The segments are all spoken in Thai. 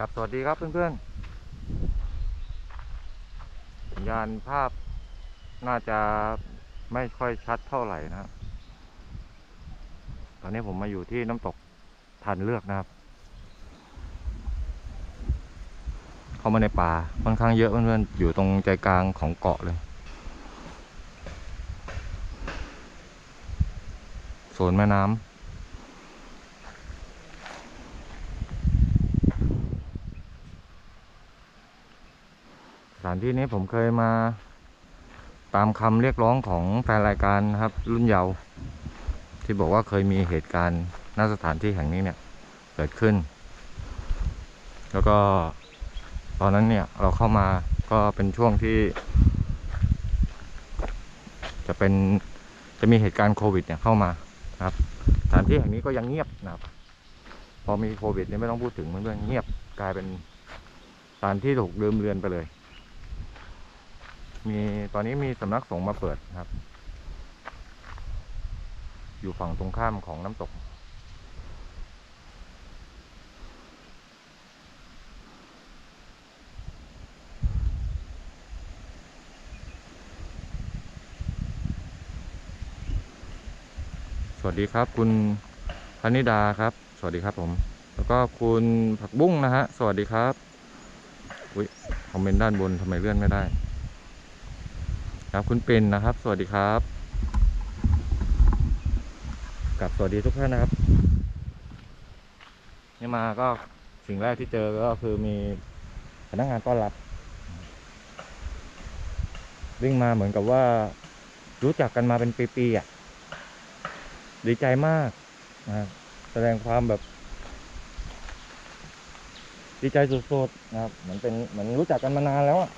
ครับสวัสดีครับเพื่อนๆสัญญาณภาพน่าจะไม่ค่อยชัดเท่าไหร่นะครับ ตอนนี้ผมมาอยู่ที่น้ำตกทันเลือกนะครับ เข้ามาในป่าค่อนข้างเยอะเพื่อนๆอยู่ตรงใจกลางของเกาะเลยโซนแม่น้ำานที่นี้ผมเคยมาตามคำเรียกร้องของแฟนรายการนะครับ รุ่นเยาว์ที่บอกว่าเคยมีเหตุการณ์ณสถานที่แห่งนี้เนี่ยเกิดขึ้น แล้วก็ตอนนั้นเนี่ยเราเข้ามาก็เป็นช่วงที่ จะเป็นจะมีเหตุการณ์โควิดเนี่ยเข้ามาครับสถานที่แห่งนี้ก็ยังเงียบนะครับ พอมีโควิดเนี่ยไม่ต้องพูดถึงมันเรื่องเงียบกลายเป็นสถานที่ถูกลืมเลือนไปเลย มีตอนนี้มีสำนักสงฆ์มาเปิดครับ อยู่ฝั่งตรงข้ามของน้ำตก สวัสดีครับคุณพนิดาครับ สวัสดีครับผม แล้วก็คุณผักบุ้งนะฮะ สวัสดีครับ อุ้ยคอมเมนต์ด้านบนทำไมเลื่อนไม่ได้ ครับคุณเป็นนะครับ สวัสดีครับกับสวัสดีทุกท่านนะครับนี่มาก็สิ่งแรกที่เจอก็คือมีพนักงานต้อนรับ วิ่งมาเหมือนกับว่า รู้จักกันมาเป็นปีๆอะดีใจมากนะแสดงความแบบ ดีใจสุดๆนะครับเหมือนเป็นเหมือนรู้จักกันมานานแล้วอะ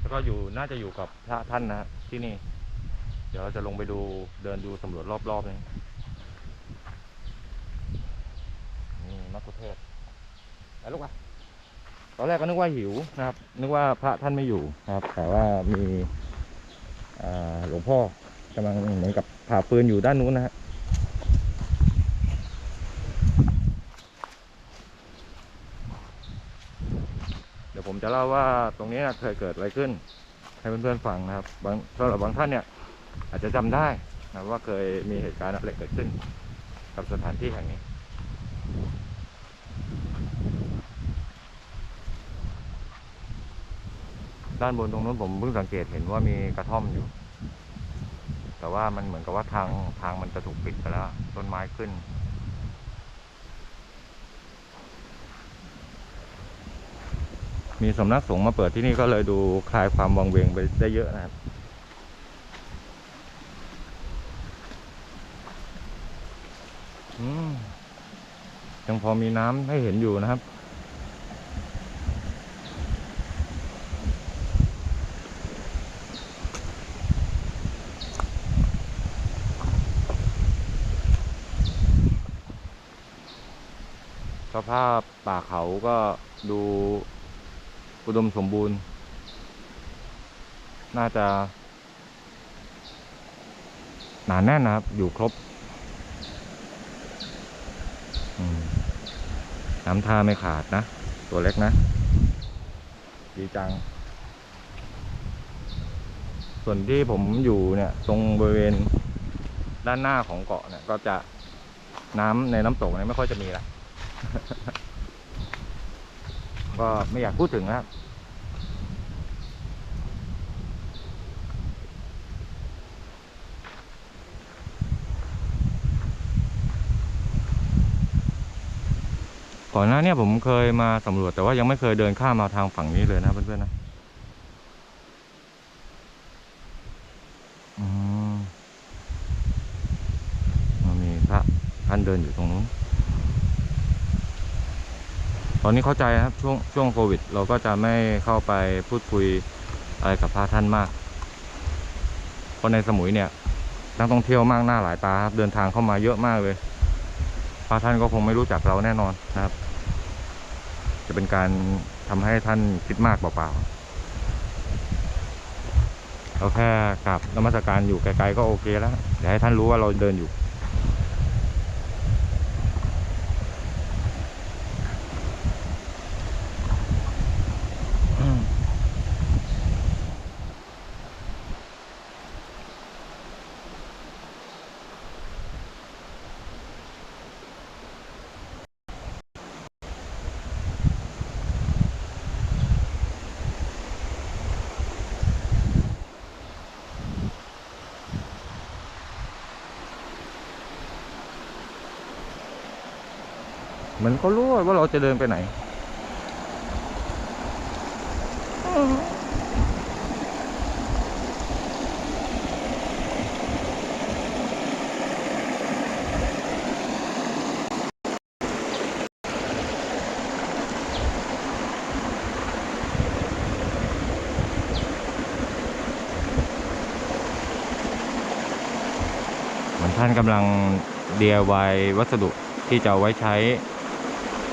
แล้วก็ อยู่น่าจะอยู่กับพระท่านนะที่นี่ เดี๋ยวเราจะลงไปดูเดินดูสำรวจรอบๆนี้นี่มักคุเทศไปลูกอะตอนแรกก็นึกว่าหิวนะครับ นึกว่าพระท่านไม่อยู่นะครับ แต่ว่ามีหลวงพ่อกำลังเหมือนกับผ่าปืนอยู่ด้านนู้นนะฮะเดี๋ยวผม จะเล่าว่าตรงนี้เคยเกิดอะไรขึ้น ให้เพื่อนๆฟังนะครับบางสำหรับบางท่านเนี่ย อาจจะจำได้นะว่าเคยมีเหตุการณ์อะไรเกิดขึ้น กับสถานที่แห่งนี้ด้านบนตรงนู้นผมเพิ่งสังเกตเห็นว่ามีกระท่อมอยู่ แต่ว่ามันเหมือนกับว่าทางทางมันจะถูกปิดไปแล้ว ต้นไม้ขึ้น มีสำนักสงฆ์มาเปิดที่นี่ก็เลยดูคลายความวังเวงไปได้เยอะนะครับยังพอมีน้ำให้เห็นอยู่นะครับ สภาพป่าเขาก็ดู อุดมสมบูรณ์ น่าจะ หนาแน่นนะครับ อยู่ครบน้ำท่าไม่ขาดนะ ตัวเล็กนะ ดีจัง ส่วนที่ผมอยู่เนี่ย ตรงบริเวณด้านหน้าของเกาะเนี่ย ก็จะน้ำในน้ำตกเนี่ยไม่ค่อยจะมีละ ก็ไม่อยากพูดถึงนะครับก่อนหน้าเนี้ผมเคยมาสำรวจแต่ว่ายังไม่เคยเดินข้ามมาทางฝั่งนี้เลยนะเพื่อนๆนะอืมมีพระท่านเดินอยู่ตรงนู้น ตอนนี้เข้าใจครับช่วงช่วงโควิด เราก็จะไม่เข้าไปพูดคุยอะไรกับพระท่านมากเพราะในสมุยเนี่ยนักท่องเที่ยวมากหน้าหลายตาครับเดินทางเข้ามาเยอะมากเลยพระท่านก็คงไม่รู้จักเราแน่นอนนะครับ จะเป็นการทำให้ท่านคิดมากเปล่าๆเราแค่กราบนมัสการอยู่ไกลๆก็โอเคแล้วเดี๋ยวให้ท่านรู้ว่าเราเดินอยู่ เหมือนเขารู้ว่าเราจะเดินไปไหน เหมือนท่านกำลัง DIY วัสดุที่จะไว้ใช้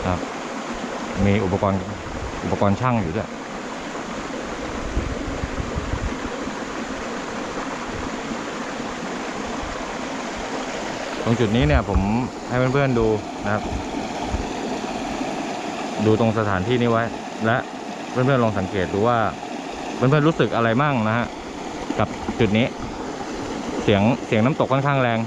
ครับ มีอุปกรณ์อุปกรณ์ช่างอยู่ด้วยตรงจุดนี้เนี่ยผมให้เพื่อนๆดูนะครับ ดูตรงสถานที่นี้ไว้ และเพื่อนๆลองสังเกตดูว่าเพื่อนๆรู้สึกอะไรมั่งนะฮะกับจุดนี้ เสียงเสียงน้ำตกค่อนข้างแรง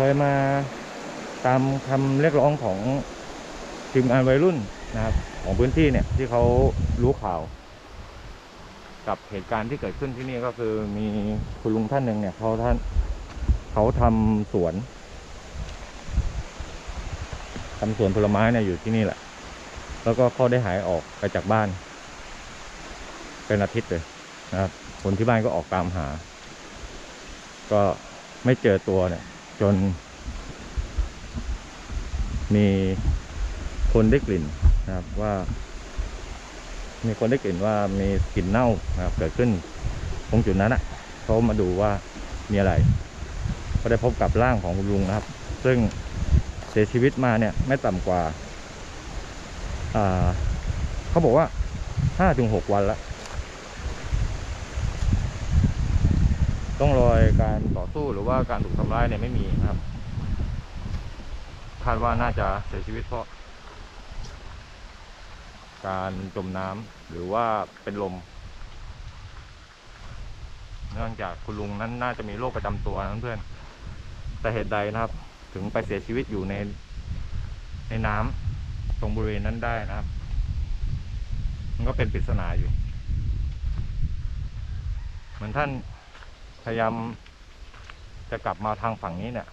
เคยมาตามคำเรียกร้องของทีมงานวัยรุ่นนะครับ ของพื้นที่เนี่ยที่เขารู้ข่าว กับเหตุการณ์ที่เกิดขึ้นที่นี่ก็คือมีคุณลุงท่านหนึ่งเนี่ยเขาท่านเขาทำสวนทำสวนผลไม้เนี่ยอยู่ที่นี่แหละ แล้วก็เขาได้หายออกไปจากบ้าน เป็นอาทิตย์เลยนะครับคนที่บ้านก็ออกตามหา ก็ไม่เจอตัวเนี่ย จน มีคนได้กลิ่นนะครับว่า มีคนได้กลิ่นว่ามีกลิ่นเน่านะครับ เกิดขึ้นตรงจุดนั้นอะเขามาดูว่ามีอะไร ก็ได้พบกับร่างของคุณลุงนะครับ ซึ่งเสียชีวิตมาเนี่ยไม่ต่ำกว่า อ่า เขาบอกว่าห้าถึงหกวันแล้ว ต้องรอยการต่อสู้หรือว่าการถูกทำร้ายเนี่ยไม่มีนะครับ คาดว่าน่าจะเสียชีวิตเพราะ การจมน้ำหรือว่าเป็นลม เนื่องจากคุณลุงนั้นน่าจะมีโรคประจำตัวนะเพื่อน แต่เหตุใดนะครับ ถึงไปเสียชีวิตอยู่ในในน้ำตรงบริเวณนั้นได้นะครับ มันก็เป็นปริศนาอยู่ เหมือนท่าน พยายามจะกลับมาทางฝั่งนี้เนี่ย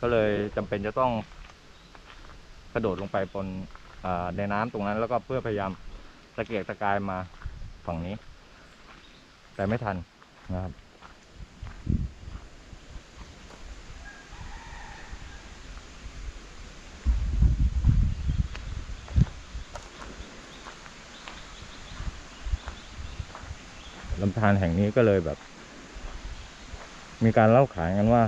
ก็เลยจำเป็นจะต้องกระโดดลงไปบนในน้ำตรงนั้น แล้วก็เพื่อพยายามตะเกียกตะกายมาฝั่งนี้ แต่ไม่ทันนะครับ ลำธารแห่งนี้ก็เลยแบบ มีการเล่าขานกันว่า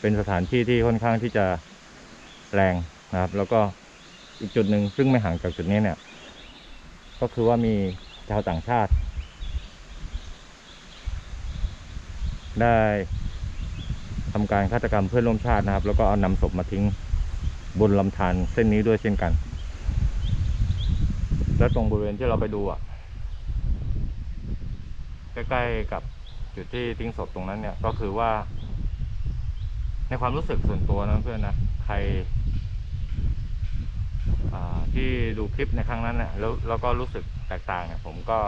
เป็นสถานที่ที่ค่อนข้างที่จะแรงนะครับ แล้วก็อีกจุดหนึ่งซึ่งไม่ห่างจากจุดนี้เนี่ย ก็คือว่ามีชาวต่างชาติ ได้ทำการฆาตกรรมเพื่อนร่วมชาตินะครับ แล้วก็เอานำศพมาทิ้งบนลำธารเส้นนี้ด้วยเช่นกัน และตรงบริเวณที่เราไปดูอะใกล้ๆกับจุดที่ทิ้งศพตรงนั้นเนี่ย ก็คือว่า ในความรู้สึกส่วนตัวนะเพื่อนนะใครที่ดูคลิปในครั้งนั้นเนี่ยแล้วแล้วก็รู้สึกแตกต่างเนี่ยผมก็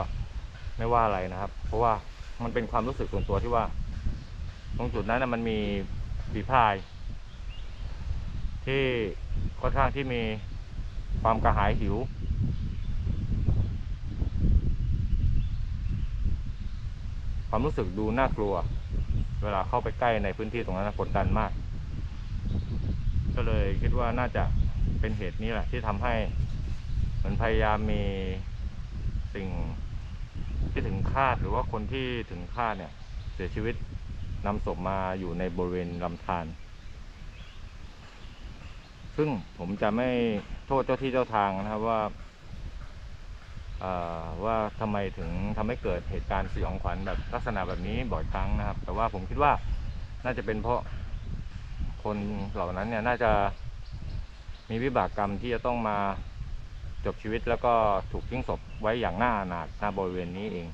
ไม่ว่าอะไรนะครับ เพราะว่ามันเป็นความรู้สึกส่วนตัวที่ว่า ตรงจุดนั้นนะมันมีฝีพาย ที่ค่อนข้างที่มีความกระหายหิว ความรู้สึกดูน่ากลัว เวลาเข้าไปใกล้ในพื้นที่ตรงนั้นกดดันมาก ก็เลยคิดว่าน่าจะเป็นเหตุนี้แหละ ที่ทำให้เหมือนพยายามมีสิ่งที่ถึงคาดหรือว่าคนที่ถึงคาดเนี่ย เสียชีวิตนำศพมาอยู่ในบริเวณลำธารซึ่งผมจะไม่โทษเจ้าที่เจ้าทางนะครับว่า ว่าทำไมถึงทำให้เกิดเหตุการณ์สยองขวัญแบบลักษณะแบบนี้บ่อยครั้งนะครับ แต่ว่าผมคิดว่าน่าจะเป็นเพราะคนเหล่านั้นเนี่ยน่าจะมีวิบากกรรมที่จะต้องมาจบชีวิตแล้วก็ถูกทิ้งศพไว้อย่างน่าอนาถณบริเวณนี้เอง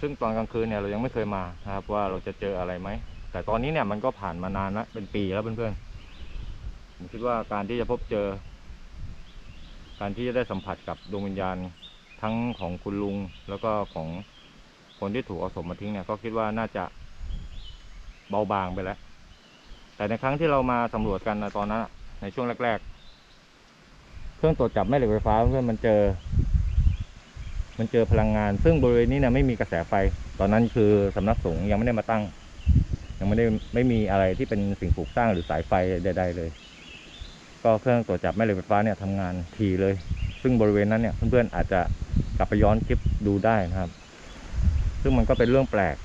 ซึ่งตอนกลางคืนเนี่ยเรายังไม่เคยมานะครับว่าเราจะเจออะไรไหม แต่ตอนนี้เนี่ยมันก็ผ่านมานานแล้วเป็นปีแล้วเพื่อนๆ ผมคิดว่าการที่จะพบเจอ การที่จะได้สัมผัสกับดวงวิญญาณทั้งของคุณลุงแล้วก็ของคนที่ถูกเอาศพมาทิ้งเนี่ยก็คิดว่าน่าจะเบาบางไปแล้ว แต่ในครั้งที่เรามาสำรวจกันนะตอนนั้นในช่วงแรก ๆ เครื่องตรวจจับแม่เหล็กไฟฟ้าเพื่อนมันเจอ มันเจอพลังงาน ซึ่งบริเวณนี้เนี่ยไม่มีกระแสไฟ ตอนนั้นคือสำนักสงฆ์ยังไม่ได้มาตั้ง ยังไม่ได้ไม่มีอะไรที่เป็นสิ่งปลูกสร้างหรือสายไฟใดๆเลย ก็เครื่องตรวจจับแม่เหล็กไฟฟ้าเนี่ยทำงานทีเลย ซึ่งบริเวณนั้นเนี่ยเพื่อนๆอาจจะกลับไปย้อนคลิปดูได้นะครับ ซึ่งมันก็เป็นเรื่องแปลก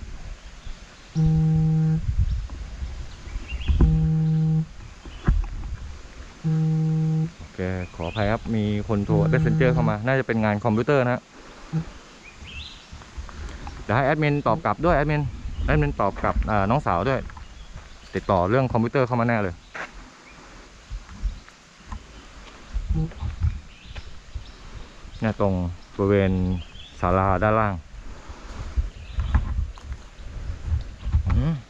โอเค ขออภัยครับ มีคนโทรเ e สเซนเจอร์เข้ามา น่าจะเป็นงานคอมพิวเตอร์นะเดี๋ยวให้แอดมินตอบกลับด้วยแอดมินแอดมินตอบกลับน้องสาวด้วย ติดต่อเรื่องคอมพิวเตอร์เข้ามาแน่เลย เนี่ยตรงบริเวณศาลาด้านล่าง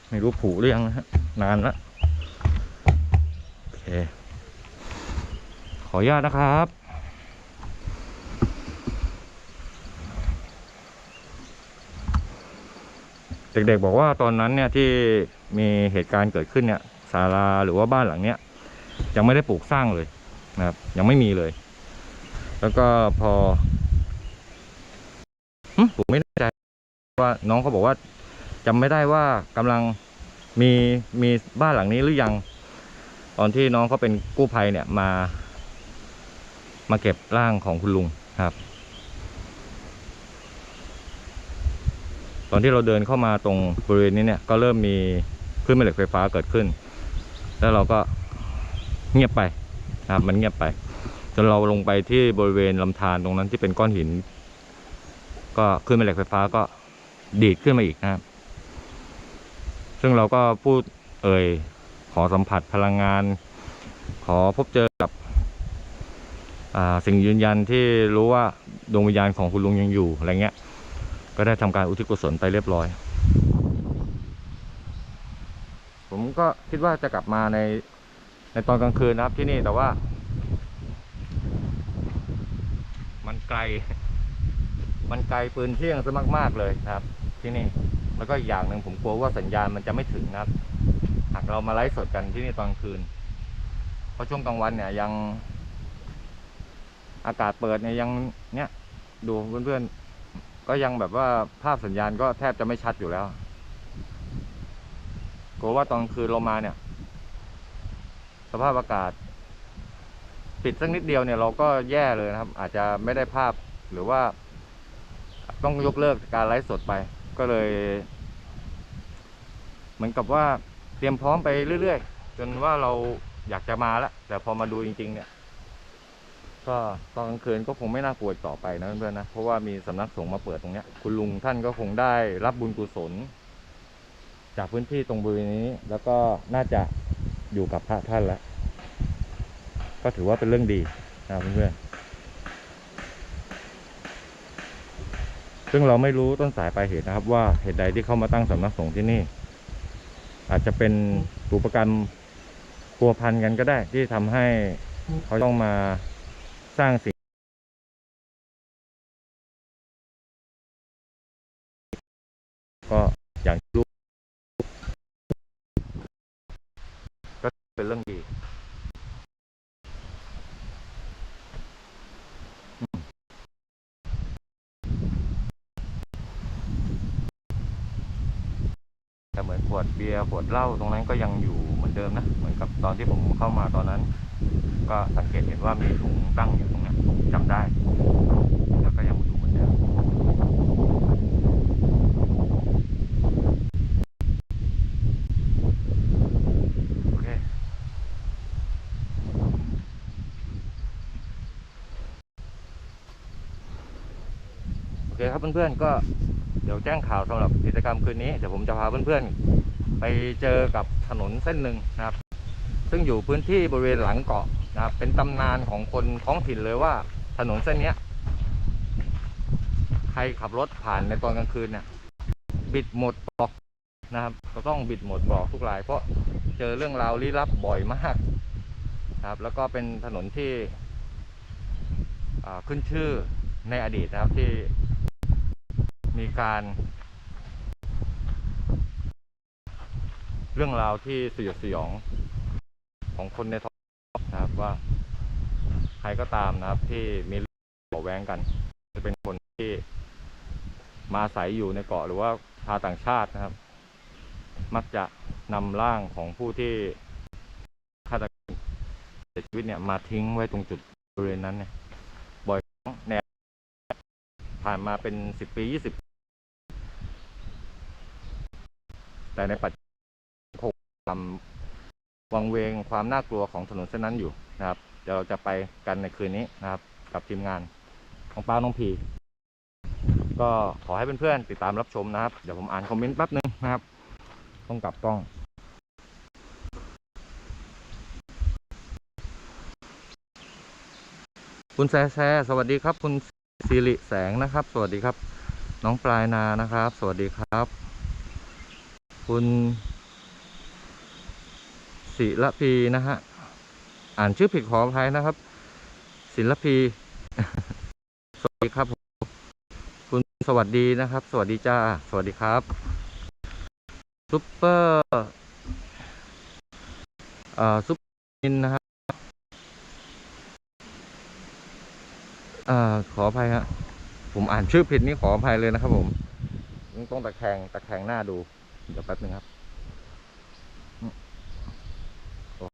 ไม่รู้ผูหรือยังนะฮะนานละโอเค ขออนุญาตนะครับเด็กๆบอกว่าตอนนั้นเนี่ยที่มีเหตุการณ์เกิดขึ้นเนี่ยศาลาหรือว่าบ้านหลังเนี้ยยังไม่ได้ปลูกสร้างเลยนะครับ ยังไม่มีเลย แล้วก็พอผมไม่แน่ใจว่าน้องเขาบอกว่าจำไม่ได้ว่ากำลังมีมีบ้านหลังนี้หรือยัง ตอนที่น้องเขาเป็นกู้ภัยเนี่ยมา มาเก็บร่างของคุณลุงครับ ตอนที่เราเดินเข้ามาตรงบริเวณนี้เนี่ย ก็เริ่มมีคลื่นแม่เหล็กไฟฟ้าเกิดขึ้น แล้วเราก็เงียบไปครับ มันเงียบไป จนเราลงไปที่บริเวณลำธารตรงนั้นที่เป็นก้อนหิน ก็คลื่นแม่เหล็กไฟฟ้าก็ดีดขึ้นมาอีกนะครับ ซึ่งเราก็พูดเอ่ยขอสัมผัสพลังงาน ขอพบเจอกับสิ่งยืนยันที่รู้ว่าดวงวิญญาณของคุณลุงยังอยู่อะไรเงี้ย ก็ได้ทำการอุทิศกุศลไปเรียบร้อย ผมก็คิดว่าจะกลับมาในในตอนกลางคืนนะครับที่นี่แต่ว่า มัน ไกล มันไกลปืนเที่ยงซะมาก ๆเลยนะครับ ที่นี่แล้วก็อีกอย่างหนึ่งผมกลัวว่าสัญญาณมันจะไม่ถึงนะครับ หากเรามาไลฟ์สดกันที่นี่ตอนคืน เพราะช่วงกลางวันเนี่ยยัง อากาศเปิดเนี่ยยังเนี่ย ดูเพื่อนๆ ก็ยังแบบว่าภาพสัญญาณก็แทบจะไม่ชัดอยู่แล้วกลัวว่าตอนคืนเรามาเนี่ย สภาพอากาศ ปิดสักนิดเดียวเนี่ยเราก็แย่เลยนะครับ อาจจะไม่ได้ภาพหรือว่า ต้องยกเลิกการไลฟ์สดไป ก็เลย เหมือนกับว่าเตรียมพร้อมไปเรื่อยๆ จนว่าเราอยากจะมาแล้วแต่พอมาดูจริง ๆ เนี่ย ก็ตอนกลางคืนก็คงไม่น่ากลัวต่อไปนะเพื่อนๆนะเพราะว่ามีสำนักสงฆ์มาเปิดตรงเนี้ย คุณลุงท่านก็คงได้รับบุญกุศล จากพื้นที่ตรงบริเวณนี้ แล้วก็น่าจะอยู่กับพระท่านแล้ว ก็ถือว่าเป็นเรื่องดีนะเพื่อนๆซึ่งเราไม่รู้ต้นสายปลายเหตุนะครับ ว่าเหตุใดที่เข้ามาตั้งสำนักสงฆ์ที่นี่ อาจจะเป็นอุปกรรมพัวพันกันก็ได้ ที่ทำให้เขาต้องมาสร้างสิ่งก็อย่างที่รู้ก็เป็นเรื่องดี ยร์ขวดเหล้าตรงนั้นก็ยังอยู่เหมือนเดิมนะ เหมือนกับตอนที่ผมเข้ามาตอนนั้น ก็สังเกตเห็นว่ามีถุงตั้งอยู่ตรงนั้นจำได้ แล้วก็ยังอยู่เหมือนเดิมโอเคโอเคครับเพื่อนๆก็เดี๋ยวแจ้งข่าวสำหรับกิจกรรมคืนนี้ เดี๋ยวผมจะพาเพื่อนๆ ไปเจอกับถนนเส้นหนึ่งนะครับ ซึ่งอยู่พื้นที่บริเวณหลังเกาะนะครับ เป็นตำนานของคนท้องถิ่นเลยว่าถนนเส้นนี้ใครขับรถผ่านในตอนกลางคืนเนี่ยบิดหมดบอกนะครับก็ต้องบิดหมดบอกทุกราย เพราะเจอเรื่องราวลี้ลับบ่อยมากครับ แล้วก็เป็นถนนที่ขึ้นชื่อในอดีตนะครับที่มีการ เรื่องราวที่สยดสยอง ของคนในท้องนะครับว่า ใครก็ตามนะครับ ที่มีเรื่องแว้งกัน จะเป็นคนที่มาอาศัยอยู่ในเกาะหรือว่าชาวต่างชาตินะครับ มักจะนำร่างของผู้ที่ฆาตกรรมเสียชีวิตเนี่ยมาทิ้งไว้ตรงจุดบริเวณนั้นเนี่ยบ่อยครั้งแนวผ่านมาเป็นสิบปียี่สิบแต่ในปัจจุ ความวังเวงความน่ากลัวของถนนเส้นนั้นอยู่นะครับ เดี๋ยวเราจะไปกันในคืนนี้นะครับ กับทีมงานของป้าน้องพี ก็ขอให้เพื่อนๆติดตามรับชมนะครับ เดี๋ยวผมอ่านคอมเมนต์แป๊บนึงนะครับ ต้องกลับกล้องคุณแซแซสวัสดีครับ คุณสิริแสงนะครับ สวัสดีครับ น้องปลายนานะครับ สวัสดีครับ คุณ ศิลพีนะฮะ อ่านชื่อผิดขออภัยนะครับ ศิลพีสวัสดีครับผมคุณสวัสดีนะครับ สวัสดีจ้า สวัสดีครับซุปเปอร์เอ่อซุปนินนะครับเอ่อขออภัยฮะผมอ่านชื่อผิดนี่ขออภัยเลยนะครับผมต้องตะแคงตะแคงหน้าดู เดี๋ยวแป๊บนึงครับอืมโอ้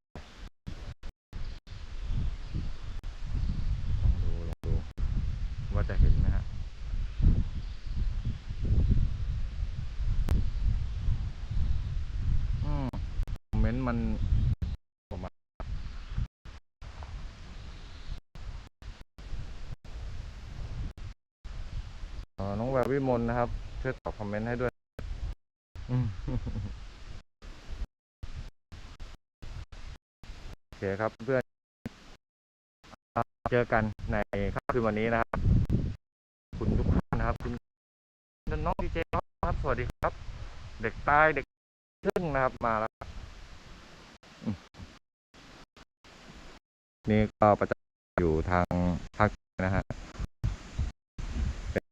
ลองดูลองดูว่าจะเห็นไหมฮะ อืมคอมเมนต์มันผมอะเอ่อ น้องแวววิมลนะครับ ช่วยตอบคอมเมนต์ให้ด้วยโอเคครับเพื่อนเจอกันในค่ำคืนวันนี้นะครับ คุณทุกท่านนะครับ คุณน้องดีเจครับ สวัสดีครับ เด็กใต้เด็กซึ่งนะครับมาแล้วนี่ก็ประจำอยู่ทางภาคนะฮะเป็น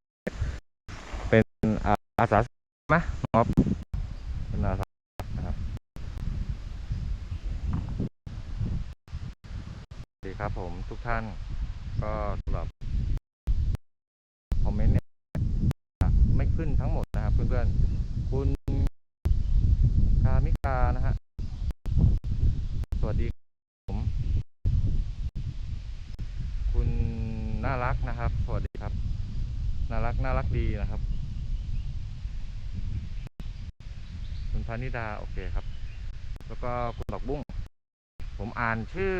เป็น อาสาสมัครไหมครับเป็นอาสาสมัครนะครับสวัสดีครับผมทุกท่านก็สำหรับคอมเมนต์เนี่ยไม่ขึ้นทั้งหมดนะครับเพื่อนๆคุณคามิกานะฮะสวัสดีครับผม คุณน่ารักนะครับ สวัสดีครับ น่ารักน่ารักดีนะครับ คุณ พานิดา โอเคครับ แล้วก็คุณดอกบุ้ง ผมอ่านชื่อ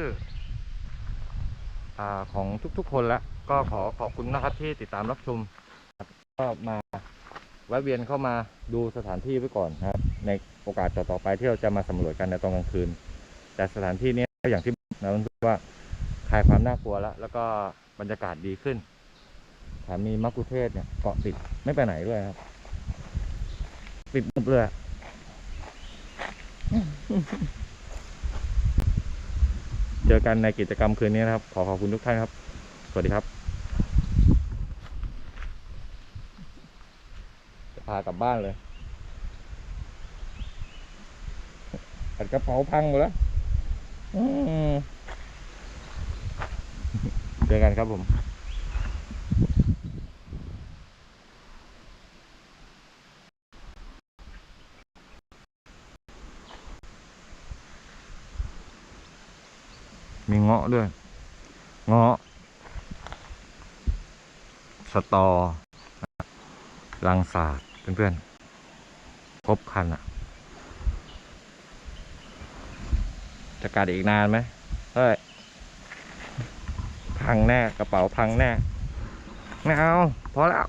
อของทุกๆคนแล้ว ก็ขอขอบคุณนะครับที่ติดตามรับชมก็มาแวะเวียนเข้ามาดูสถานที่ไว้ก่อนนะครับ ในโอกาสต่อๆไปที่เราจะมาสำรวจกันในตอนกลางคืน แต่สถานที่นี้ก็อย่างที่นะรู้ว่าคลายความน่ากลัวแล้ว แล้วก็บรรยากาศดีขึ้นแถมมีมักคุเทศ์เนี่ยเกาะติดไม่ไปไหนด้วยครับ ปิดหมดเลยอะ เจอกันในกิจกรรมคืนนี้นะครับ ขอขอบคุณทุกท่านครับ สวัสดีครับ จะพากลับบ้านเลยอัดกระเป๋าพังหมดแล้วเจอกันครับผมาะด้วย เงาะ สตอ ลังสาดเพื่อนๆ ครบคันอะจะกัดอีกนานไหมเฮ้ย พังแน่ กระเป๋าพังแน่ ไม่เอา พอแล้ว